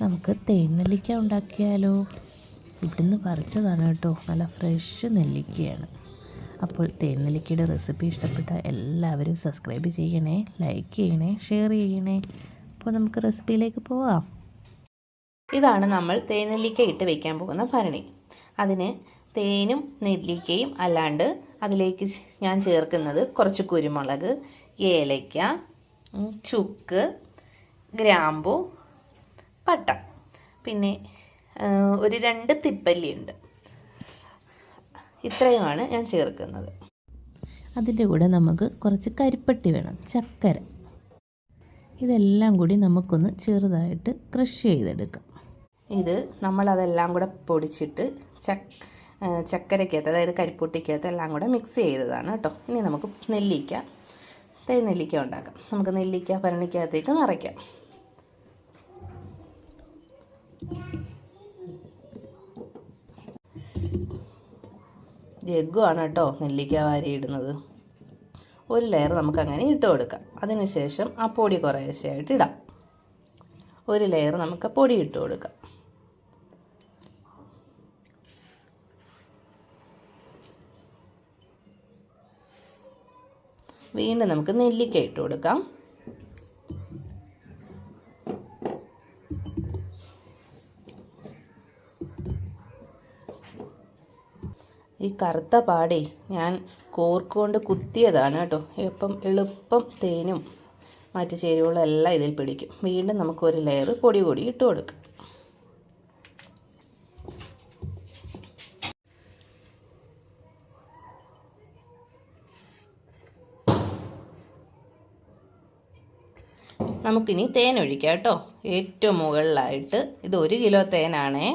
നമുക്ക് തേൻ നെല്ലിക്ക ഉണ്ടാക്കിയാലോ? ഇവിടുന്ന് പറിച്ചതാണ് കേട്ടോ. നല്ല ഫ്രഷ് നെല്ലിക്കയാണ്. അപ്പോൾ തേൻ നെല്ലിക്കയുടെ റെസിപ്പി ഇഷ്ടപ്പെട്ട എല്ലാവരും സബ്സ്ക്രൈബ് ചെയ്യണേ ലൈക്ക് ചെയ്യണേ ഷെയർ ചെയ്യണേ. അപ്പോൾ നമുക്ക് റെസിപ്പിയിലേക്ക് പോവാം. ഇതാണ് നമ്മൾ തേനെല്ലിക്ക ഇട്ട് വയ്ക്കാൻ പോകുന്ന ഭരണി. അതിന് തേനും നെല്ലിക്കയും അല്ലാണ്ട് അതിലേക്ക് ഞാൻ ചേർക്കുന്നത് കുറച്ച് കുരുമുളക് ഏലയ്ക്ക ചുക്ക് ഗ്രാമ്പു പട്ട. പിന്നെ ഒരു രണ്ട് തിപ്പല്ലിയുണ്ട്. ഇത്രയുമാണ് ഞാൻ ചേർക്കുന്നത്. അതിന്റെ കൂടെ നമുക്ക് കുറച്ച് കരിപ്പട്ടി വേണം ചക്കര. ഇതെല്ലാം കൂടി നമുക്കൊന്ന് ചെറുതായിട്ട് ക്രഷ് ചെയ്തെടുക്കാം. ഇത് നമ്മളതെല്ലാം കൂടെ പൊടിച്ചിട്ട് ചക് ചക്കരക്കകത്ത് ചക്കരയ്ക്കകത്ത് അതായത് കരിപ്പൊട്ടിക്കകത്ത് എല്ലാം കൂടെ മിക്സ് ചെയ്തതാണ് കേട്ടോ. ഇനി നമുക്ക് നെല്ലിക്ക തേ നെല്ലിക്ക ഉണ്ടാക്കാം. നമുക്ക് നെല്ലിക്ക ഭരണിക്കകത്തേക്ക് നിറയ്ക്കാം. ജഗ്ഗുമാണ് കേട്ടോ നെല്ലിക്ക വാരി ഇടുന്നത്. ഒരു ലെയർ നമുക്ക് അങ്ങനെ ഇട്ട് കൊടുക്കാം. അതിനുശേഷം ആ പൊടി കുറേശ്ശെയായിട്ട് ഇടാം. ഒരു ലെയർ നമുക്ക് പൊടി ഇട്ട് കൊടുക്കാം. വീണ്ടും നമുക്ക് നെല്ലിക്ക ഇട്ട് കൊടുക്കാം. ഈ കറുത്ത പാടേ ഞാൻ കോർക്കൊണ്ട് കുത്തിയതാണ് കേട്ടോ. ഇപ്പം എളുപ്പം തേനും മറ്റ് ചേരുവകളും എല്ലാം ഇതിൽ പിടിക്കും. വീണ്ടും നമുക്കൊരു ലെയർ പൊടി കൂടി ഇട്ട് കൊടുക്കാം. നമുക്കിനി തേൻ ഒഴിക്കാം കേട്ടോ. ഏറ്റവും മുകളിലായിട്ട് ഇത് ഒരു കിലോ തേനാണേ.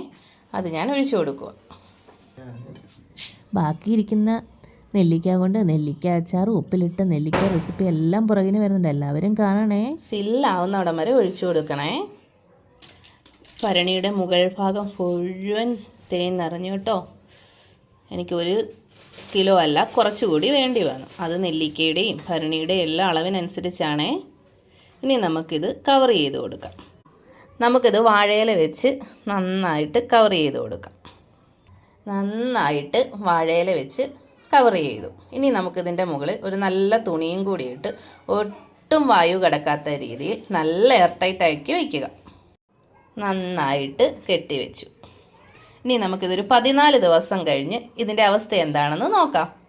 അത് ഞാൻ ഒഴിച്ചു കൊടുക്കുക ബാക്കിയിരിക്കുന്ന നെല്ലിക്ക കൊണ്ട് നെല്ലിക്ക അച്ചാർ ഉപ്പിലിട്ട നെല്ലിക്ക റെസിപ്പി എല്ലാം പുറകിന് വരുന്നുണ്ട്. എല്ലാവരും കാണണേ. ഫില്ലാവുന്ന അവിടം വരെ ഒഴിച്ചു കൊടുക്കണേ. ഭരണിയുടെ മുകൾ ഭാഗം മുഴുവൻ തേൻ നിറഞ്ഞു കേട്ടോ. എനിക്കൊരു കിലോ അല്ല കുറച്ചുകൂടി വേണ്ടി വന്നു. അത് നെല്ലിക്കയുടെയും ഭരണിയുടെയും എല്ലാ അളവിനനുസരിച്ചാണ്. ഇനി നമുക്കിത് കവർ ചെയ്ത് കൊടുക്കാം. നമുക്കിത് വാഴയില വെച്ച് നന്നായിട്ട് കവർ ചെയ്ത് കൊടുക്കാം. നന്നായിട്ട് വാഴയില വെച്ച് കവർ ചെയ്തു. ഇനി നമുക്കിതിന്റെ മുകളിൽ ഒരു നല്ല തുണിയും കൂടി ഇട്ട് ഒട്ടും വായു കിടക്കാത്ത രീതിയിൽ നല്ല എയർ ടൈറ്റ് ആക്കി വയ്ക്കുക. നന്നായിട്ട് കെട്ടിവെച്ചു. ഇനി നമുക്കിതൊരു പതിനാല് ദിവസം കഴിഞ്ഞ് ഇതിന്റെ അവസ്ഥ എന്താണെന്ന് നോക്കാം.